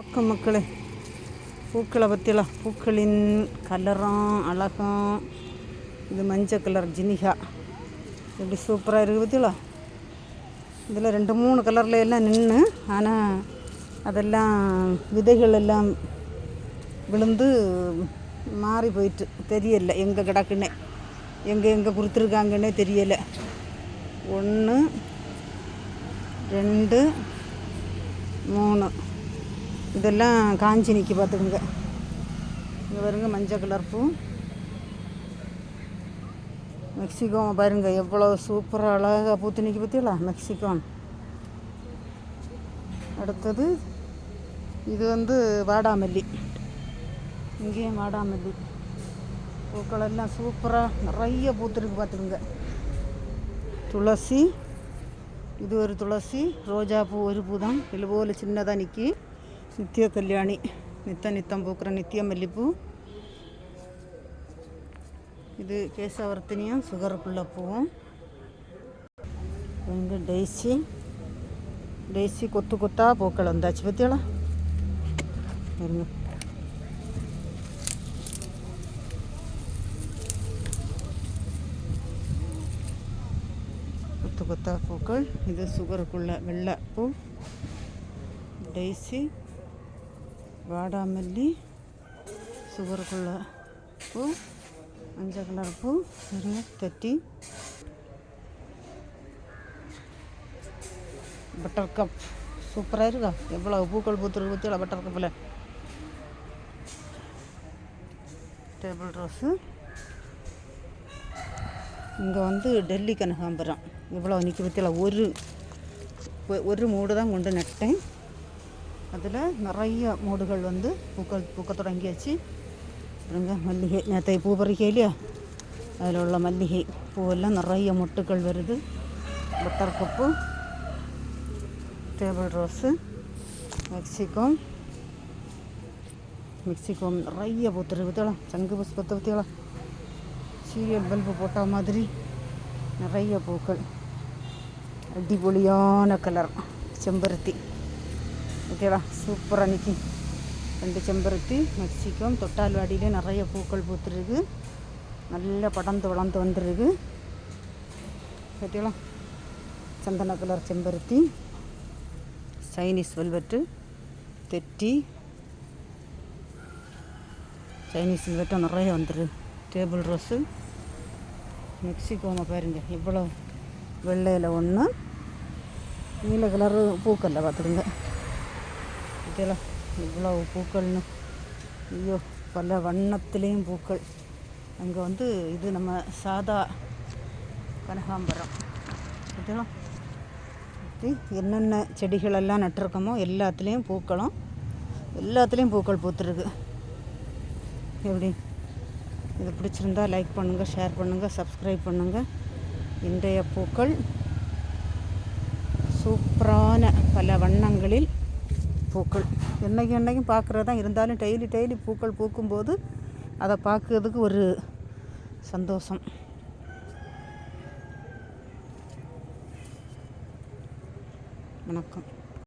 வணக்கம் மக்களே. பூக்களை பற்றிலாம் பூக்களின் கலரும் அழகும். இது மஞ்சள் கலர் ஜினிகா. எப்படி சூப்பராக இருக்குது பற்றியலாம் இதில் ரெண்டு மூணு கலரில் எல்லாம் நின்று ஆனால் அதெல்லாம் விதைகள் எல்லாம் விழுந்து மாறி போயிட்டு தெரியலை. எங்கே கிடக்குன்னே. எங்கே எங்கே கொடுத்துருக்காங்கன்னே தெரியலை. ஒன்று ரெண்டு மூணு. இதெல்லாம் காஞ்சி நிற்கி பார்த்துக்குங்க. இங்கே பாருங்க மஞ்சள் கலர் பூ. மெக்சிகோ பாருங்க எவ்வளோ சூப்பராக அழகாக பூத்து நிற்கி பார்த்தீங்களா மெக்சிகோன் அடுத்தது இது வந்து வாடாமல்லி. இங்கேயும் வாடாமல்லி. பூக்கள் எல்லாம் சூப்பராக நிறைய பூத்துருக்கு பார்த்துக்குங்க. துளசி இது ஒரு துளசி ரோஜா பூ ஒரு பூ தான் இதுபோல் சின்னதாக நிற்கி நித்திய கல்யாணி நித்த நித்தம் பூக்கிற நித்திய மல்லிப்பூ. இது கேசவர்த்தினியும் சுகருக்குள்ள பூவும். இங்கே டெய்ஸி டெய்ஸி கொத்து கொத்தா பூக்கள் வந்தாச்சு பற்றியலா இருங்க. கொத்து கொத்தா பூக்கள் இது சுகருக்குள்ள வெள்ளை பூ. டெய்ஸி வாடாமல்லி சுகருக்குள்ள பூ மஞ்சள் கலர் பூ இருங்க தெட்டி பட்டர் கப் சூப்பராக இருக்கா? எவ்வளோ பூக்கள் பூத்துருக்கு பூத்து பட்டர் கப்பில் டேபிள் ரோஸு இங்கே வந்து டெல்லி கனகாம்பரம். இவ்வளோ நிற்க பற்றியில் ஒரு ஒரு மூடு தான் கொண்டு நட்டேன். அதில் நிறைய மூடுகள் வந்து பூக்கள் பூக்க தொடங்கியாச்சு. பாருங்க மல்லிகை. நேற்றை பூ பறிக்க இல்லையா? அதில் உள்ள மல்லிகை பூவெல்லாம் நிறைய மொட்டுக்கள் வருது. பட்டர் கப்பு டேபிள் ரோஸு மெக்சிகோம் மெக்சிகோம் நிறைய பூத்துரு பற்றியலாம் சங்கு புஷ்பத்தை பற்றியலாம் சீரியல் பல்பு போட்ட மாதிரி நிறைய பூக்கள். அடிப்பொலியான கலர் செம்பருத்தி. ஓகேவா சூப்பராக நிற்கி ரெண்டு செம்பருத்தி மெக்சிகம் தொட்டால்வாடியிலே நிறைய பூக்கள் பூத்துருக்கு. நல்ல படந்து வளர்ந்து வந்துருக்கு. ஓகேவா சந்தன கலர் செம்பருத்தி சைனீஸ் வெல்வெட்டு தெட்டி சைனீஸ் வெல்வெட்டும் நிறைய வந்துரு. டேபிள் ரோஸு மெக்சிகோமா பாருங்க இவ்வளோ வெள்ளையில் ஒன்று நீல கலரு பூக்கல்ல பார்த்துடுங்க பார்த்தீங்களா இவ்வளோ பூக்கள்னு. ஐயோ பல வண்ணத்துலேயும் பூக்கள். அங்கே வந்து இது நம்ம சாதா கனகாம்பரம். பார்த்தீங்களா? என்னென்ன செடிகளெல்லாம் நட்டிருக்கோமோ எல்லாத்துலேயும் பூக்களும் எல்லாத்துலேயும் பூக்கள் பூத்துருக்கு. எப்படி? இது பிடிச்சிருந்தா லைக் பண்ணுங்கள் ஷேர் பண்ணுங்கள் சப்ஸ்கிரைப் பண்ணுங்கள் இன்றைய பூக்கள் சூப்பரான பல வண்ணங்களில் பூக்கள். என்றைக்கும் என்றைக்கும் பார்க்குறது தான். இருந்தாலும் டெய்லி டெய்லி பூக்கள் பூக்கும்போது அதை பார்க்குறதுக்கு ஒரு சந்தோஷம். வணக்கம்.